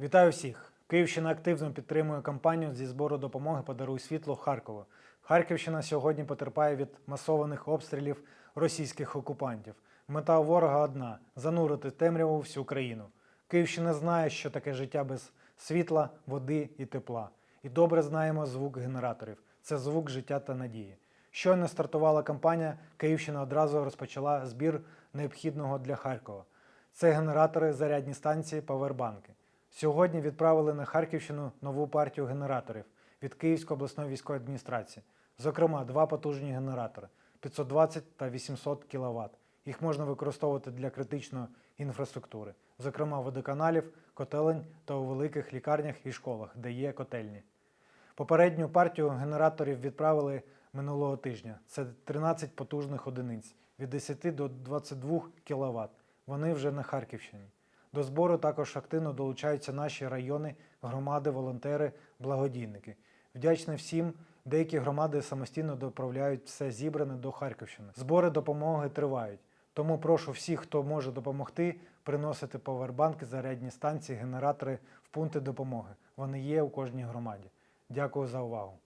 Вітаю всіх! Київщина активно підтримує кампанію зі збору допомоги Подаруй світло Харкову. Харківщина сьогодні потерпає від масованих обстрілів російських окупантів. Мета ворога одна занурити темряву всю країну. Київщина знає, що таке життя без світла, води і тепла. І добре знаємо звук генераторів. Це звук життя та надії. Щойно стартувала кампанія, Київщина одразу розпочала збір необхідного для Харкова. Це генератори, зарядні станції, павербанки. Сьогодні відправили на Харківщину нову партію генераторів від Київської обласної військової адміністрації. Зокрема, два потужні генератори 520 та 800 кВт. Їх можна використовувати для критичної інфраструктури, зокрема водоканалів, котелень та у великих лікарнях і школах, де є котельні. Попередню партію генераторів відправили минулого тижня. Це 13 потужних одиниць від 10 до 22 кВт. Вони вже на Харківщині. До збору також активно долучаються наші райони, громади, волонтери, благодійники. Вдячний всім. Деякі громади самостійно доправляють все зібране до Харківщини. Збори допомоги тривають. Тому прошу всіх, хто може допомогти, приносити повербанки, зарядні станції, генератори в пункти допомоги. Вони є у кожній громаді. Дякую за увагу.